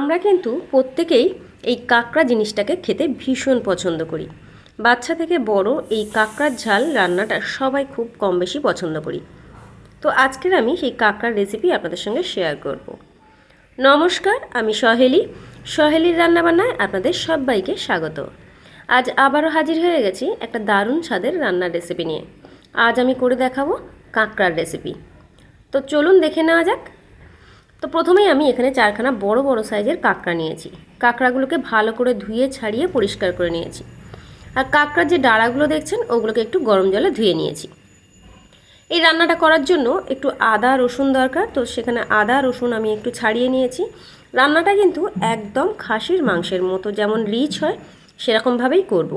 আমরা কিন্তু প্রত্যেকেই এই কাঁকড়া জিনিসটাকে খেতে ভীষণ পছন্দ করি। বাচ্চা থেকে বড় এই কাঁকড়ার ঝাল রান্নাটা সবাই খুব কম বেশি পছন্দ করি। তো আজকের আমি সেই কাঁকড়ার রেসিপি আপনাদের সঙ্গে শেয়ার করব। নমস্কার, আমি সহেলি। সহেলির রান্নাবান্নায় আপনাদের সবাইকে স্বাগত। আজ আবারও হাজির হয়ে গেছি একটা দারুণ স্বাদের রান্নার রেসিপি নিয়ে। আজ আমি করে দেখাবো কাঁকড়ার রেসিপি তো চলুন দেখে নেওয়া যাক। তো প্রথমেই আমি এখানে চারখানা বড় বড় সাইজের কাঁকড়া নিয়েছি। কাঁকড়াগুলোকে ভালো করে ধুয়ে ছাড়িয়ে পরিষ্কার করে নিয়েছি। আর কাঁকড়ার যে ডাড়াগুলো দেখছেন, ওগুলোকে একটু গরম জলে ধুয়ে নিয়েছি। এই রান্নাটা করার জন্য একটু আদা, রসুন দরকার, তো সেখানে আদা, রসুন আমি একটু ছাড়িয়ে নিয়েছি। রান্নাটা কিন্তু একদম খাসির মাংসের মতো যেমন রিচ হয়, সেরকমভাবেই করব।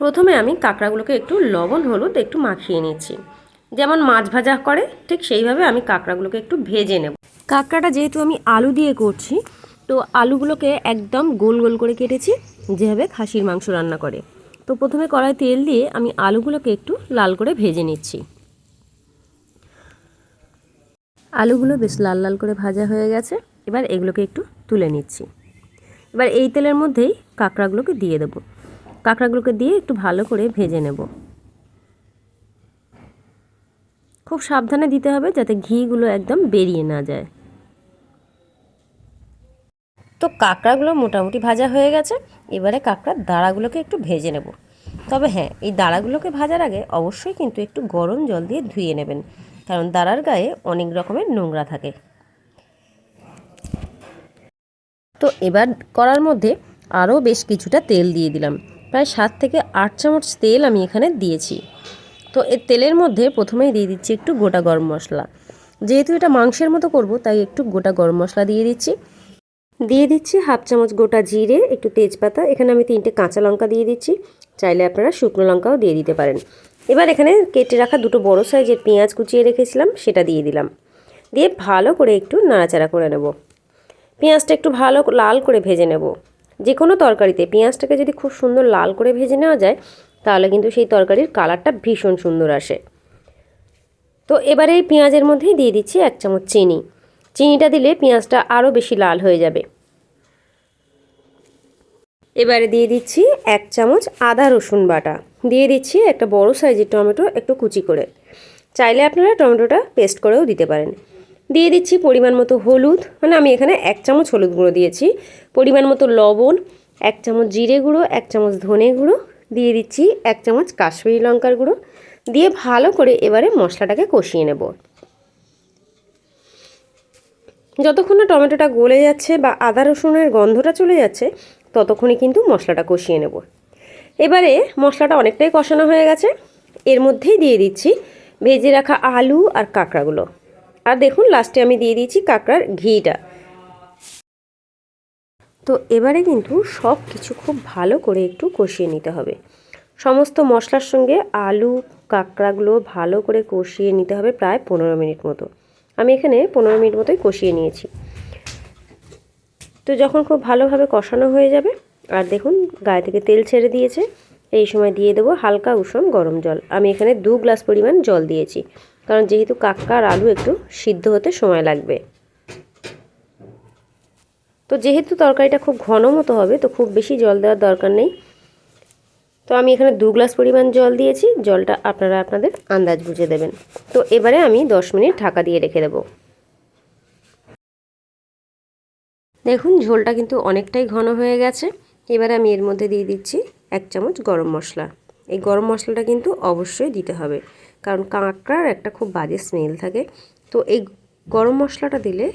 প্রথমে আমি কাঁকড়াগুলোকে একটু লবণ, হলুদ একটু মাখিয়ে নিচ্ছি। যেমন মাছ ভাজা করে, ঠিক সেইভাবে আমি কাঁকড়াগুলোকে একটু ভেজে নেব। কাঁকড়াটা যেহেতু আমি আলু দিয়ে করছি, তো আলুগুলোকে একদম গোল গোল করে কেটেছি, যেভাবে খাসির মাংস রান্না করে। তো প্রথমে কড়াই তেল দিয়ে আমি আলুগুলোকে একটু লাল করে ভেজে নিচ্ছি। আলুগুলো বেশ লাল লাল করে ভাজা হয়ে গেছে, এবার এগুলোকে একটু তুলে নিচ্ছি। এবার এই তেলের মধ্যেই কাঁকড়াগুলোকে দিয়ে দেবো। কাঁকড়াগুলোকে দিয়ে একটু ভালো করে ভেজে নেব। খুব সাবধানে দিতে হবে যাতে ঘিগুলো একদম বেরিয়ে না যায়। তো কাঁকড়াগুলো মোটামুটি ভাজা হয়ে গেছে। এবারে কাঁকড়ার দাঁড়াগুলোকে একটু ভেজে নেব। তবে হ্যাঁ এই দাঁড়াগুলোকে ভাজার আগে অবশ্যই কিন্তু একটু গরম জল দিয়ে ধুয়ে নেবেন। কারণ দাঁড়ার গায়ে অনেক রকমের নোংরা থাকে। তো এবার করার মধ্যে আরও বেশ কিছুটা তেল দিয়ে দিলাম। প্রায় সাত থেকে আট চামচ তেল আমি এখানে দিয়েছি। তো এর তেলের মধ্যে প্রথমেই দিয়ে দিচ্ছি একটু গোটা গরম মশলা। যেহেতু এটা মাংসের মতো করব, তাই একটু গোটা গরম মশলা দিয়ে দিচ্ছি। দিয়ে দিচ্ছি হাফ চামচ গোটা জিরে, একটু তেজপাতা, এখানে আমি তিনটে কাঁচা লঙ্কা দিয়ে দিচ্ছি। চাইলে আপনারা শুকনো লঙ্কাও দিয়ে দিতে পারেন। এবার এখানে কেটে রাখা দুটো বড় সাইজের পেঁয়াজ কুচিয়ে রেখেছিলাম, সেটা দিয়ে দিলাম। দিয়ে ভালো করে একটু নাড়াচাড়া করে নেব। পেঁয়াজটা একটু ভালো লাল করে ভেজে নেব। যে কোনো তরকারিতে পেঁয়াজটাকে যদি খুব সুন্দর লাল করে ভেজে নেওয়া যায় তাহলে কিন্তু সেই তরকারির কালারটা ভীষণ সুন্দর আসে। তো এবারে এই পেঁয়াজের মধ্যেই দিয়ে দিচ্ছি এক চামচ চিনি। চিনিটা দিলে পেঁয়াজটা আরও বেশি লাল হয়ে যাবে। এবারে দিয়ে দিচ্ছি এক চামচ আদা রসুন বাটা। দিয়ে দিচ্ছি একটা বড় সাইজের টমেটো একটু কুচি করে। চাইলে আপনারা টমেটোটা পেস্ট করেও দিতে পারেন। দিয়ে দিচ্ছি পরিমাণ মতো হলুদ। মানে আমি এখানে এক চামচ হলুদ গুঁড়ো দিয়েছি। পরিমাণ মতো লবণ, এক চামচ জিরে গুঁড়ো, এক চামচ ধনে গুঁড়ো দিয়ে দিচ্ছি এক চামচ কাশ্মীরি লঙ্কার গুঁড়ো। দিয়ে ভালো করে এবারে মশলাটাকে কষিয়ে নেব। যতক্ষণ না টমেটোটা গলে যাচ্ছে বা আদা রসুনের গন্ধটা চলে যাচ্ছে, ততক্ষণই কিন্তু মশলাটা কষিয়ে নেব। এবারে মশলাটা অনেকটাই কষানো হয়ে গেছে। এর মধ্যেই দিয়ে দিচ্ছি ভেজে রাখা আলু আর কাঁকড়াগুলো। আর দেখুন লাস্টে আমি দিয়ে দিয়েছি কাঁকড়ার ঘিটা। তো এবারে কিন্তু সব কিছু খুব ভালো করে একটু কষিয়ে নিতে হবে। সমস্ত মশলার সঙ্গে আলু, কাঁকড়াগুলো ভালো করে কষিয়ে নিতে হবে প্রায় পনেরো মিনিট মতো। আমি এখানে পনেরো মিনিট মতোই কষিয়ে নিয়েছি। তো যখন খুব ভালোভাবে কষানো হয়ে যাবে, আর দেখুন গায়ে থেকে তেল ছেড়ে দিয়েছে, এই সময় দিয়ে দেবো হালকা উষণ গরম জল। আমি এখানে দু গ্লাস পরিমাণ জল দিয়েছি, কারণ যেহেতু কাক্কা আর আলু একটু সিদ্ধ হতে সময় লাগবে। তো যেহেতু তরকারিটা খুব ঘন মতো হবে, তো খুব বেশি জল দেওয়ার দরকার নেই। তো আমি এখানে দু গ্লাস পরিমাণ জল দিয়েছি, জলটা আপনারা আপনাদের আন্দাজ বুঝে দেবেন। তো এবারে আমি দশ মিনিট ঢাকা দিয়ে রেখে দেবো। দেখুন, ঝোলটা কিন্তু অনেকটাই ঘন হয়ে গেছে। এবারে আমি এর মধ্যে দিয়ে দিচ্ছি এক চামচ গরম মশলা। এই গরম মশলাটা কিন্তু অবশ্যই দিতে হবে, কারণ কাঁকড়ার একটা খুব বাজে স্মেল থাকে। তো এই গরম মশলাটা দিলে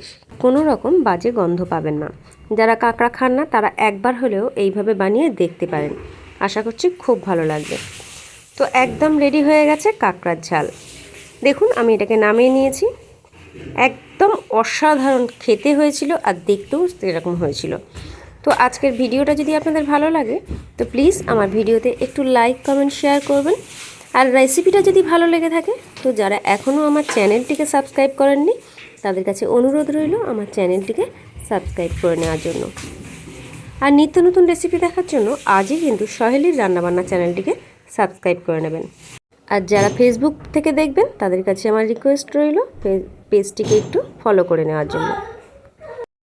কোনো রকম বাজে গন্ধ পাবেন না। যারা কাঁকড়া খান না, তারা একবার হলেও এইভাবে বানিয়ে দেখতে পারেন। আশা করছি খুব ভালো লাগবে। তো একদম রেডি হয়ে গেছে কাঁকড়ার ঝাল। দেখুন, আমি এটাকে নামিয়ে নিয়েছি। একদম অসাধারণ খেতে হয়েছিল আর দেখতেও এরকম হয়েছিল। তো আজকের ভিডিওটা যদি আপনাদের ভালো লাগে, তো প্লিজ আমার ভিডিওতে একটু লাইক কমেন্ট শেয়ার করবেন। আর রেসিপিটা যদি ভালো লেগে থাকে, তো যারা এখনও আমার চ্যানেলটিকে সাবস্ক্রাইব করেননি তাদের কাছে অনুরোধ রইল আমার চ্যানেলটিকে সাবস্ক্রাইব করে নেওয়ার জন্য। আর নিত্য নতুন রেসিপি দেখার জন্য আজই কিন্তু সহেলির রান্নাবান্না চ্যানেলটিকে সাবস্ক্রাইব করে নেবেন। আর যারা ফেসবুক থেকে দেখবেন, তাদের কাছে আমার রিকোয়েস্ট রইল পেজটিকে একটু ফলো করে নেওয়ার জন্য।